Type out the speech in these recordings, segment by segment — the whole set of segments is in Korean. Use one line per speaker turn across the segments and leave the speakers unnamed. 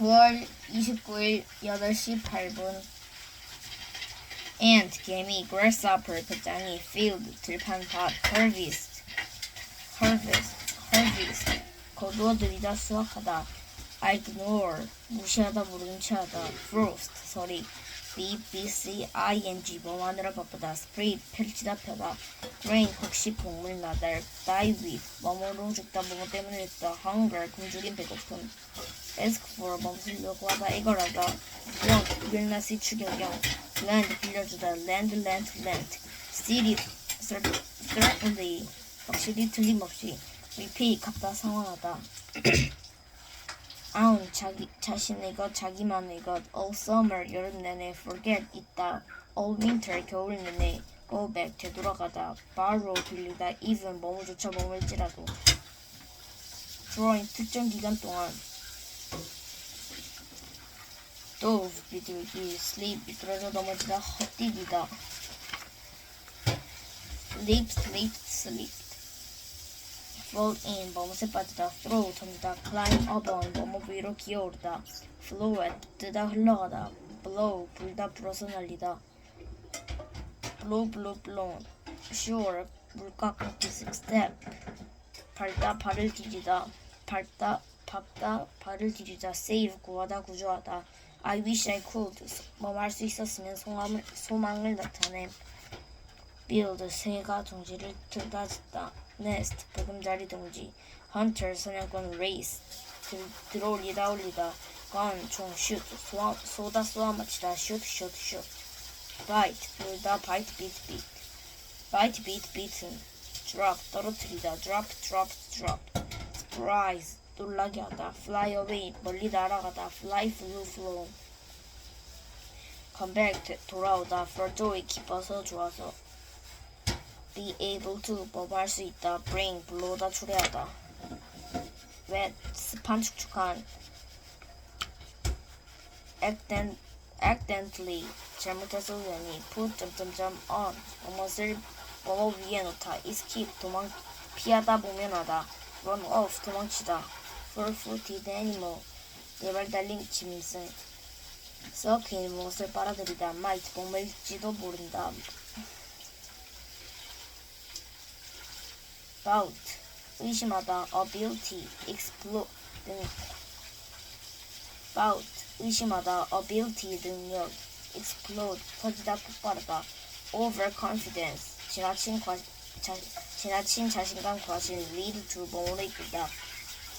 9월 29일 8시 8분 ant, 개미, grasshopper, 배짱이, field, 들판 밭, harvest, harvest, harvest, 거두어들이다 수확하다, ignore, 무시하다 무림치하다, frost, 서리, B, B, C, I, N, G, 뭐하느라 바쁘다, spread, 펼치다 펴다, rain, 곡식, 곡물, 나달, die with, 뭐뭐로 죽다, 뭐뭐 때문에 죽다, hunger, 굶주림, 배고픔, for, 멈을 요구하다, 이거라다, want, willingness, 추격경, land, 빌려주다, land, land, city, cer- certainly, 확실히 틀림없이, repeat, 갚다, 상황하다, own, 자기, 자신의 것, 자기만의 것, all summer, 여름 내내, forget, 있다, all winter, 겨울 내내, go back, 되돌아가다, borrow, 빌리다, even, 뭐뭐조차 머물지라도, during, 특정 기간 동안, dove, 비둘기, sleep, 미끄러져 넘어지다, 헛디디다, sleep, sleep, sleep. fall in, 뭐뭇에 빠지다, throw, 던지다, climb up on, 뭐뭐 위로 기어오르다, flow at, 뜨다 흘러가다, blow, 불다 불어서 날리다, blow, blow, blown, sure, 물가 깎기, step, 밟다, 발을 디디다, 밟다, 밟다, 발을 디디다, save, 구하다, 구조하다, I wish I could, 뭐할 수 있었으면 소망을, 소망을 나타내, build, 새가 둥지를 들다 짓다, nest, 보금자리 둥지, hunter, 사냥꾼, race, 들, 들어올리다 올리다, gun, 총, shoot, 쏘아, 쏘다 쏘아 맞히다, shoot, shoot, shoot, bite, 물다, bite, beat, beat, bite, beat, beaten, drop, 떨어뜨리다, drop, drop, drop, surprise, 놀라게 하다, fly away, 멀리 날아가다, fly, flew, flown, come back, 돌아오다, for joy, 기뻐서 좋아서, be able to 뭐할 수 있다 bring 불러다 초래하다 wet 습한 축축한 accident, accidentally 잘못해서 우연히 put 점점점 on 뭐뭇을 뭐뭐 위에 놓다 escape 도망 피하다 모면하다 run off 도망치다 four-footed animal 네발 달린 짐승 suck in 무엇을 빨아들이다 might 목매일지도 모른다 bout 의심하다 ability explode 능 bout 의심하다 ability 능력 explode 터지다 폭발하다 overconfidence 지나친 과 자, 지나친 자신감 과신 lead to 뭐를 이끌다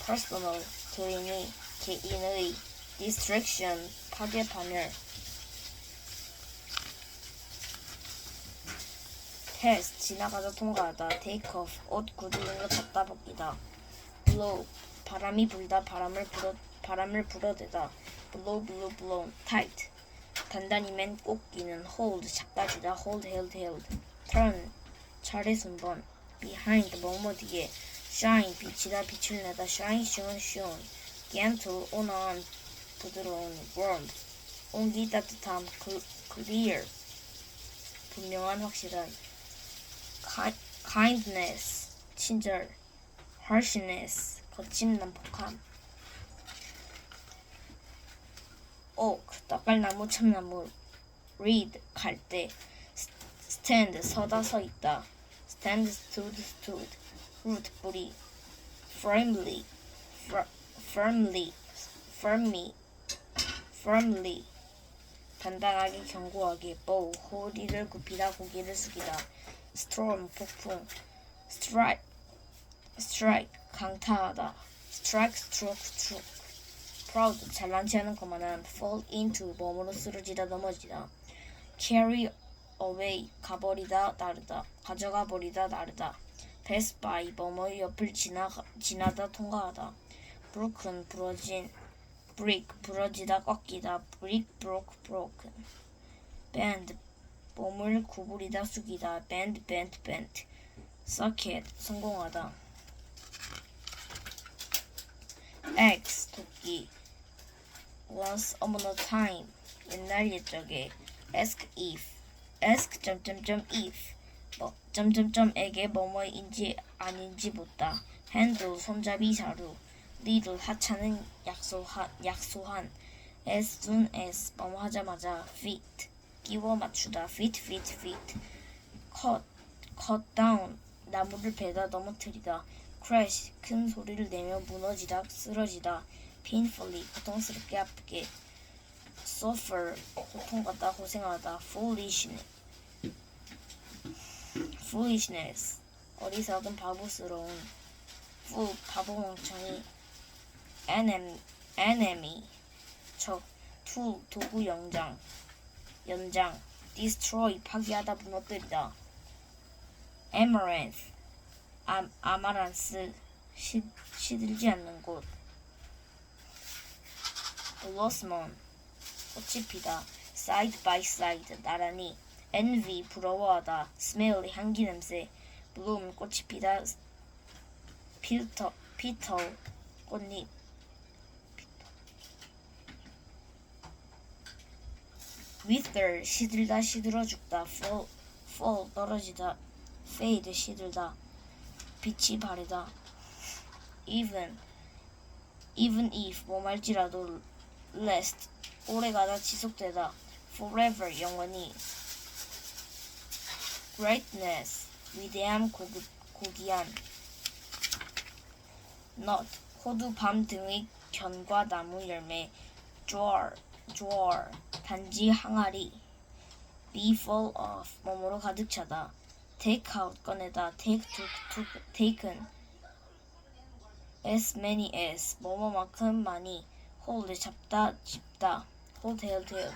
personal 개인의 개인의 distraction 파괴 파멸 pass 지나가다 통과하다 take off 옷 구두 등을 갖다 벗기다 blow 바람이 불다 바람을 불어 바람을 불어대다 blow blow blown tight 단단히 맨 꽂기는 hold 잡다 주다 hold held held turn 차례 순번 behind 뭐뭐 뒤에 shine 비치다 빛을 내다 shine shone shone gentle 온화한 부드러운 warmth 온기 따뜻함 그, clear 분명한 확실한 ki- kindness 친절 harshness 거친 난폭함 oak 떡갈나무 참나무 reed 갈대 stand 서다 서 있다 stand stood stood root 뿌리 firmly fir- firmly firmly firmly 단단하게 견고하게 bow 허리를 굽히다 고개를 숙이다 storm 폭풍 strike strike 강타하다 strike stroke stroke proud 잘난 체하는 것만은 fall into 몸으로 쓰러지다 넘어지다 carry away 가버리다 나르다 가져가 버리다 나르다 by 뭐뭐 옆을 지나 지나다 통과하다 broken 부러진 break 부러지다 꺾이다 break broke broken bend 몸을 구부리다 숙이다 bend bent bent socket 성공하다 X 토끼 once upon a time 옛날 옛적에 ask if ask 점점점 if 뭐 점점점에게 뭐뭐인지 아닌지 묻다. handle 손잡이 자루. little 하찮은 약소한 약소한. As soon as 뭐뭐 하자마자 fit. 끼워 맞추다. fit fit fit. cut cut down. 나무를 베다 넘어뜨리다. crash 큰 소리를 내며 무너지다. 쓰러지다. painfully 고통스럽게 아프게. suffer 고통받다 고생하다. foolishness foolishness 어리석은 바보스러운 fool 바보 멍청이 enemy enemy 적 tool 도구 연장 연장 destroy 파괴하다 무너뜨리다 amaranth 아, 아마란스 시, 시들지 않는 곳 blossom 꽃이 피다 side by side 나란히 envy 부러워하다 smell 향기 냄새 bloom 꽃이 피다 필터 petal 꽃잎 wither 시들다 시들어 죽다 fall fall 떨어지다 fade 시들다 빛이 바래다 even even if 뭐 말지라도 last 오래가다 지속되다 forever 영원히 greatness 위대함 고급 고귀한 nut 호두 밤 등의 견과 나무 열매 drawer drawer 단지 항아리 be full of 몸으로 가득 차다 take out 꺼내다 take took took taken as many as 뭐뭐만큼 많이 hold 잡다 집다 hold held held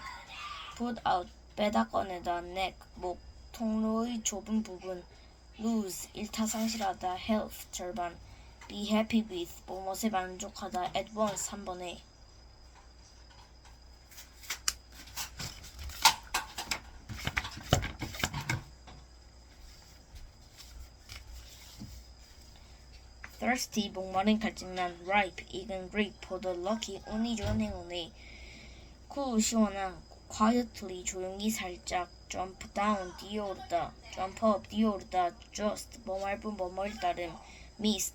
put out 빼다 꺼내다 neck 목 통로의 좁은 부분 lose 일타 상실하다 health 절반 be happy with 뭐뭇에 만족하다 at once 한 번에 thirsty 목마른 갈증난 ripe 익은 grape 포도 lucky 운이 좋은 행운에 cool 시원한 quietly 조용히 살짝 jump down 뛰어오르다 jump up 뛰어오르다 just 뭐말 뿐 뭐멀 따름 miss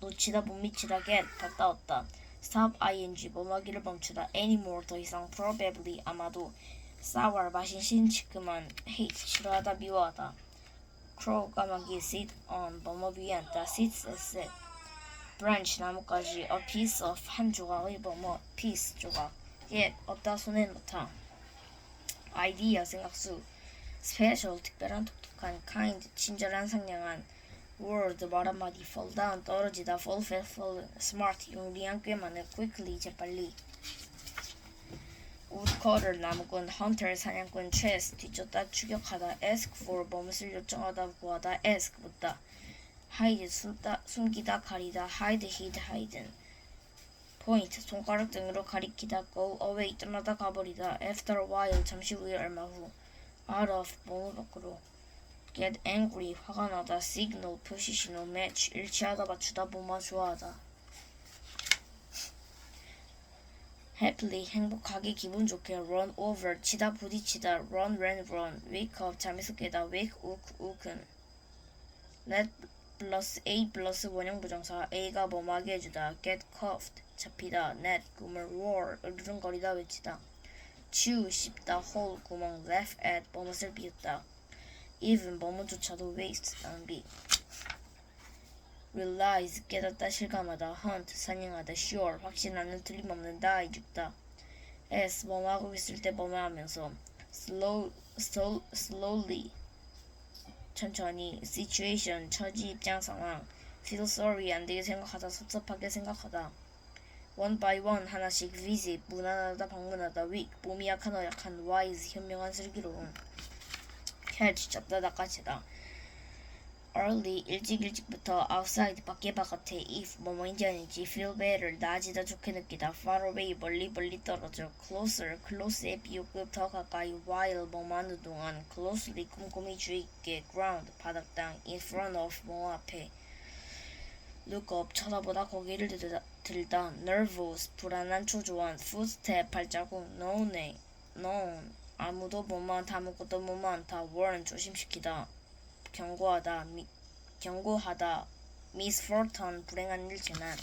놓치다 못 미치다 get 갔다 왔다 stop ing 뭐하기를 멈추다 anymore 더 이상 probably 아마도 sour 마신 신치크만 hate 싫어하다 미워하다 crow 까마귀 sit on 뭐뭐 위에 앉다 sit s sit branch 나뭇가지 a piece of 한 조각의 뭐뭐 piece 조각 get 얻다 손에 넣다 idea 생각수 special 특별한 독특한 kind 친절한 상냥한 word 말 한마디 fall down 떨어지다 fall fell fallen smart 용리한 꽤 많은 quickly 재빨리 woodcutter 나무꾼 hunter 사냥꾼 chase 뒤쫓다 추격하다 ask for 뭐뭇을 요청하다 구하다 ask 묻다 hide 숨다, 숨기다 가리다 hide hid hidden point 손가락 등으로 가리키다 go away 떠나다 가버리다 after a while 잠시 후에 얼마 후 out of 뭐뭐 밖으로 get angry 화가 나다 signal 표시 신호 match 일치하다 맞추다 뭐뭐 좋아하다 happily 행복하게 기분 좋게 run over 치다 부딪히다 run ran run wake up 잠에서 깨다 wake 욱 욱은 let 플러스 a 플러스 원형 부정사 a가 뭐뭐하게 해주다. Get cuffed. 잡히다. Net. 꿈을 roar. 으르렁거리다. 외치다. Chew. 씹다. Hole 구멍. Laugh at. 뭐뭇을 비웃다. Even. 뭐뭐조차도 waste. 낭비. Realize. 깨닫다. 실감하다. Hunt. 사냥하다. Sure. 확신하는 틀림없는 die 죽다. As 뭐뭐 하고 있을 때 뭐뭐 하면서. Slow, slow, slowly 천천히 situation 처지 입장 상황. feel sorry 안 되게 생각하다 섭섭하게 생각하다. One by one 하나씩 visit 무난하다 방문하다 weak 몸이 약한 어약한 wise 현명한 슬기로운 catch 잡다 낚아채다 early 일찍 일찍부터 outside 밖에 바깥에 if 뭐뭐인지 아닌지 feel better 나아지다 좋게 느끼다 far away 멀리 멀리 떨어져 closer close의 비교급 더 가까이 while 뭐뭐 하는 동안 closely 꼼꼼히 주의 있게 ground 바닥 땅 in front of 뭐 앞에 look up 쳐다보다 고개를 들다, 들다 nervous 불안한 초조한 footstep 발자국 known에 known 아무도 뭐만 아무것도 뭐만 않다 warn 조심시키다 경고하다 미, 경고하다 misfortune 불행한 일 재난